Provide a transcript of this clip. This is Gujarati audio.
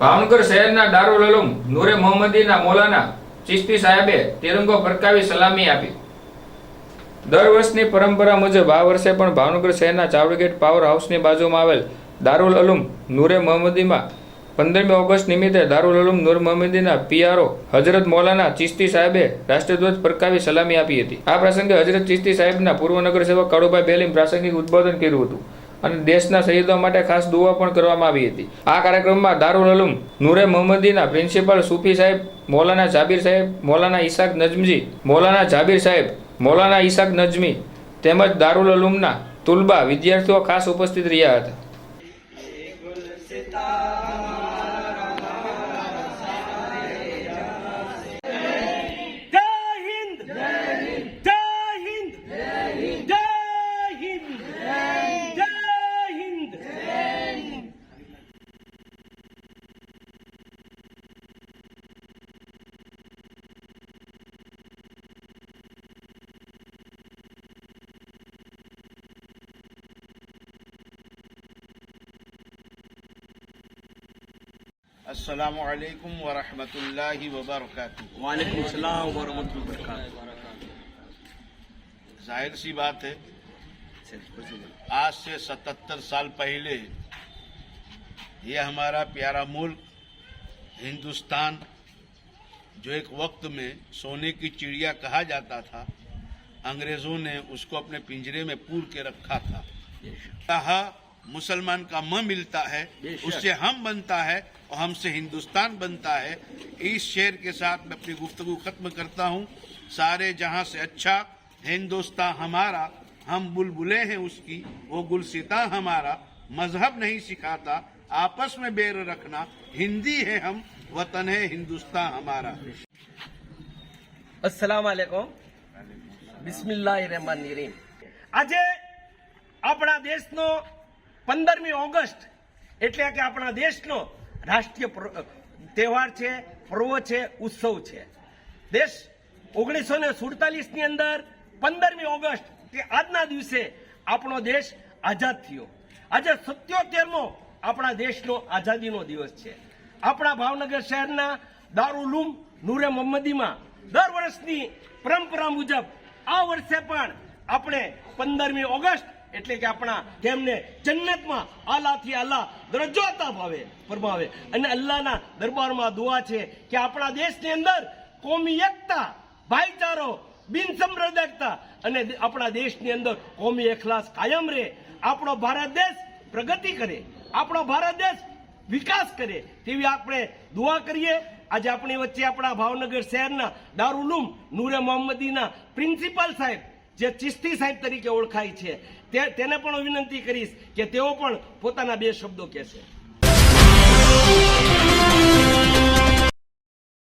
ભાવનગર શહેરના દારૂલ અલુમ નૂરે મોહમ્મદીના મૌલાના ચિશ્તી સાહેબે તિરંગો ફરકાવી સલામી આપી. દર વર્ષની પરંપરા મુજબ આ વર્ષે પણ ભાવનગર શહેરના ચાવડીગેટ પાવર હાઉસની બાજુમાં આવેલ દારૂલ અલુમ નૂરે મોહમ્મદીમાં પંદરમી ઓગસ્ટ નિમિત્તે દારૂલ અલુમ નૂર મોહમ્મદીના પીઆરઓ હજરત મોલાના ચિશ્તી સાહેબે રાષ્ટ્રધ્વજ ફરકાવી સલામી આપી હતી. આ પ્રસંગે હજરત ચિશ્તી સાહેબના પૂર્વ નગરસેવક કાળુભાઈ બેલીમ પ્રાસંગિક ઉદબોધન કર્યું હતું. અને દેશના શહીદો માટે ખાસ દુઆ પણ કરવામાં આવી હતી. આ કાર્યક્રમમાં દારૂલ અલુમ, નૂરે મોહમ્મદીના પ્રિન્સિપાલ સુફી સાહેબ, મૌલાના જાબીર સાહેબ, મૌલાના ઈશાક નજમજી મૌલાના જાબીર સાહેબ, મૌલાના ઈશાક નજમી તેમજ દારૂલ અલુમના તુલબા વિદ્યાર્થીઓ ખાસ ઉપસ્થિત રહ્યા હતા. अस्सलाम वालेकुम व रहमतुल्लाहि व बरकातुहू वालेकुम सलाम वरहमतुल्लाहि ज़ाहिर सी बात है आज से 77 साल पहले ये हमारा प्यारा मुल्क हिंदुस्तान जो एक वक्त में सोने की चिड़िया कहा जाता था अंग्रेज़ों ने उसको अपने पिंजरे में पूर के रखा था। कहा मुसलमान का म मिलता है उससे हम बनता है और हमसे हिंदुस्तान बनता है इस शेर के साथ मैं अपनी गुफ्तगू खत्म करता हूँ सारे जहां से अच्छा हिंदुस्तान हमारा हम बुलबुले हैं उसकी वो गुलसिता हमारा मजहब नहीं सिखाता आपस में बेर रखना हिंदी है हम वतन है हिंदुस्तान हमारा અસલામ આલેકુમ બિસ્મિલ્લાહ રહેમાન રહીમ આજે આપણા દેશનો પંદરમી ઓગસ્ટ એટલે કે આપણા દેશનો રાષ્ટ્રીય તહેવાર છે, પર્વ છે, ઉત્સવ છે. દેશ ઓગણીસો ને સુડતાલીસની અંદર પંદરમી ઓગસ્ટ કે આજના દિવસે આપણો દેશ આઝાદ થયો. આજે સત્યોતેરમો આપણા દેશનો આઝાદીનો દિવસ છે. આપણા ભાવનગર શહેરના દારૂલુમ નૂરે મોહમ્મદીમાં દર વર્ષની પરંપરા મુજબ આ વર્ષે પણ આપણે પંદરમી ઓગસ્ટ એટલે કે આપણા તેમને જન્નતમાં આલાથી આલા દરજ્જો અતા ભાવે ફરમાવે. અને અલ્લાહના દરબારમાં દુઆ છે કે આપણા દેશની અંદર કોમી એકતા, ભાઈચારો, બિન સંપ્રદાયકતા અને આપણા દેશની અંદર કોમી એખલાસ કાયમ રહે. આપણો ભારત દેશ પ્રગતિ કરે, આપણો ભારત દેશ વિકાસ કરે તેવી આપણે દુઆ કરીએ. આજે આપણી વચ્ચે આપણા ભાવનગર શહેરના દારૂલુમ નૂરે મોહમ્મદીના પ્રિન્સિપાલ સાહેબ જે ચિસ્તી સાહેબ તરીકે ઓળખાય છે, તે તેને પણ હું વિનંતી કરીશ કે તેઓ પણ પોતાના બે શબ્દો કહેશે.